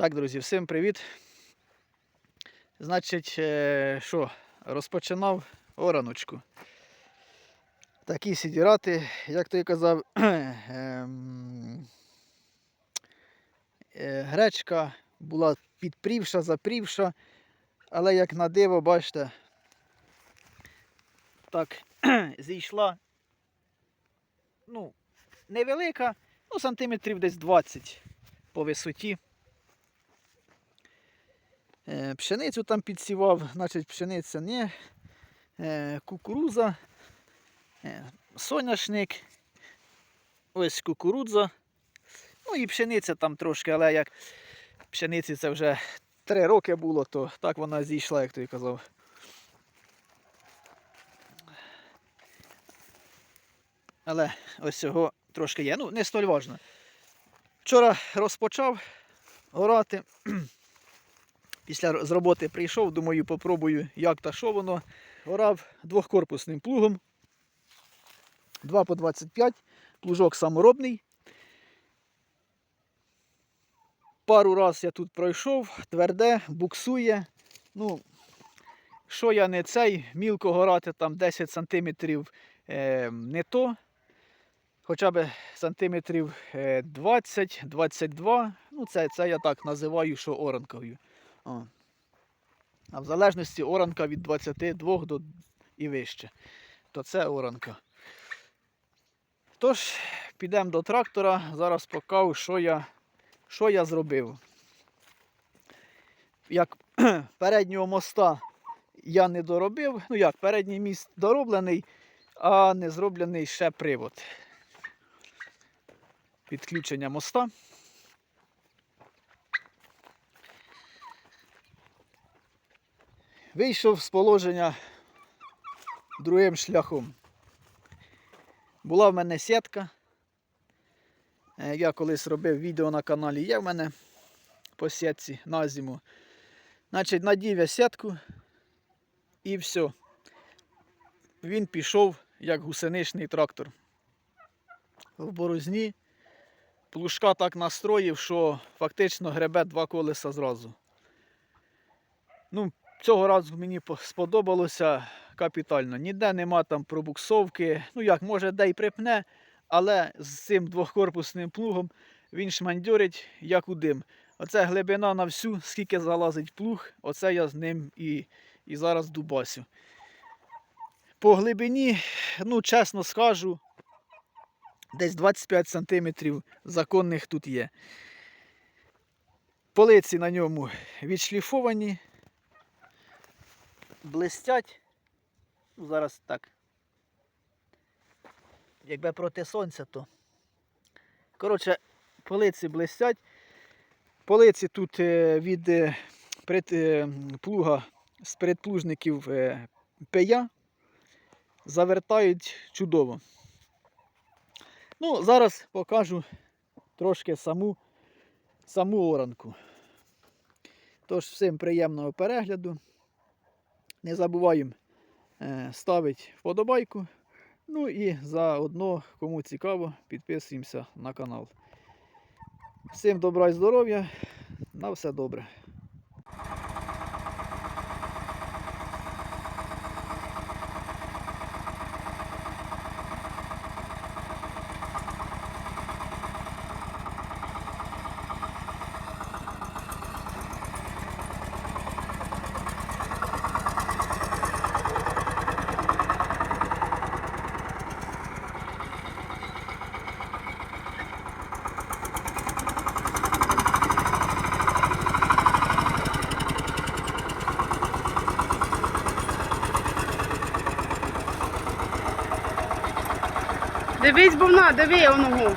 Так, друзі, всім привіт. Значить, е, що, розпочинав ораночку. Такі сідірати, як той казав, ем, е, гречка була підпрівша, запрівша, але як на диво, бачите, так зійшла, ну, невелика, ну, сантиметрів десь 20 по висоті. Е, Пшеницю там підсівав, значить пшениця не, е, кукуруза, е, соняшник, ось кукурудза. Ну і пшениця там трошки, але як пшениці це вже 3 роки було, то так вона зійшла, як той казав. Але ось цього трошки є. Ну, не столь важно. Вчора розпочав орати. Після з роботи прийшов, думаю, попробую, як та що воно. Орав двохкорпусним плугом. 2 по 25, плужок саморобний. Пару раз я тут пройшов, тверде, буксує. Ну, що я не цей, мілко горати там 10 см е, не то. Хоча б сантиметрів 20-22. Ну, це, це я так називаю, що оранкою. О. А в залежності оранка від 22 до і вище, то це оранка. Тож, підемо до трактора, зараз покажу, що я, що я зробив. Як переднього моста я не доробив, ну як, передній міст дороблений, а не зроблений ще привод. Підключення моста. Вийшов з положення другим шляхом. Була в мене сітка. Е, Я колись робив відео на каналі, є в мене по сітці на зиму. Значить, надів я сітку і все. Він пішов як гусеничний трактор. В борозні плужка так настроїв, що фактично гребе два колеса зразу. Ну, Цього разу мені сподобалося капітально. Ніде нема там пробуксовки. Ну як, може, де й припне, але з цим двохкорпусним плугом він шмандьорить, як у дим. Оце глибина на всю, скільки залазить плуг, оце я з ним і, і зараз дубасю. По глибині, ну, чесно скажу, десь 25 см законних тут є. Полиці на ньому відшліфовані блистять. Ну, зараз так. Якби проти сонця, то. Коротше, полиці блистять. Полиці тут е, від е, е, плуга з передплужників пея завертають чудово. Ну, зараз покажу трошки саму, саму оранку. Тож, всім приємного перегляду. Не забуваємо е, ставити вподобайку. Ну і заодно, кому цікаво, підписуємося на канал. Всім добра і здоров'я. На все добре. Дивись, бовна, диви я ногу.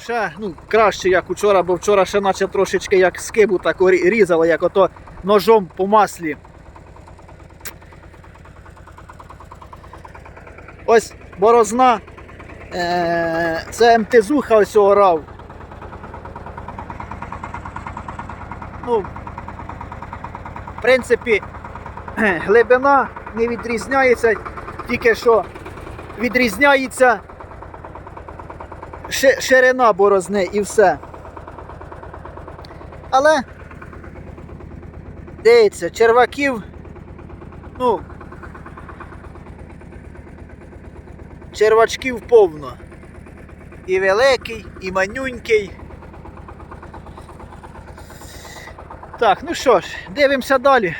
Взагалі, ну, краще, як учора, бо вчора ще наче трошечки як скибу так рі- різало, як ото ножом по маслі. Ось борозна. Е- це МТЗуха ось орав. Ну, в принципі, глибина не відрізняється, тільки що відрізняється ширина борозни і все. Але дивіться, черваків, ну, червачків повно. І великий, і манюнький. Так, ну що ж, дивимося далі.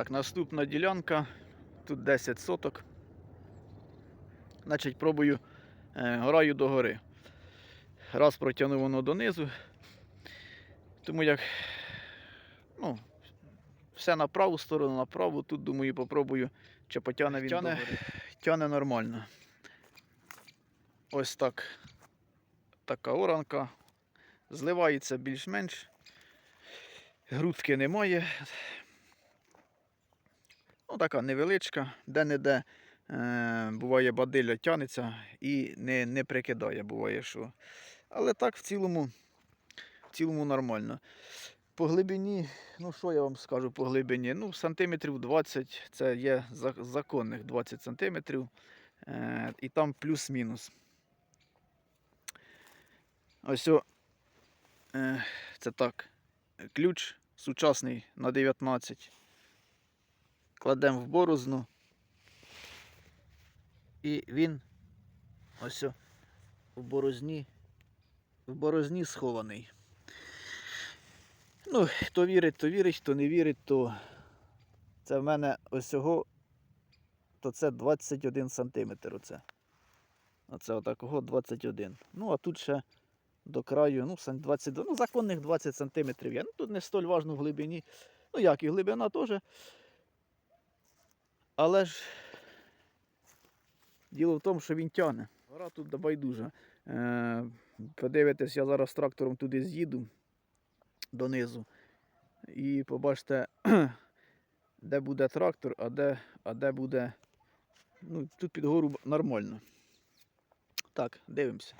Так, наступна ділянка. Тут 10 соток. Значить, пробую е, гораю до гори. Раз протягнув воно донизу. Тому як ну, все на праву сторону, на праву. Тут, думаю, попробую, чи потягне він Тяне. до гори. Тяне нормально. Ось так. Така оранка. Зливається більш-менш. Грудки немає. Ну, така невеличка, де-не-де е, буває бадилля тянеться і не, не прикидає, буває, що. Але так в цілому, в цілому нормально. По глибині, ну що я вам скажу по глибині? Ну, сантиметрів 20, це є законних 20 сантиметрів. Е, і там плюс-мінус. Ось о, е, це так. Ключ сучасний на 19. Кладемо в борозну. І він ось в борозні, в борозні схований. Ну, хто вірить, то вірить, хто не вірить, то це в мене ось цього, то це 21 сантиметр. Оце. Оце отакого 21. Ну, а тут ще до краю, ну, 22, ну, законних 20 сантиметрів є. Ну, тут не столь важно в глибині. Ну, як і глибина теж. Але ж діло в тому, що він тягне. Гора тут байдужа. Е, подивитесь, я зараз трактором туди з'їду донизу. І побачите, де буде трактор, а де, а де буде. Ну, тут під гору нормально. Так, дивимося.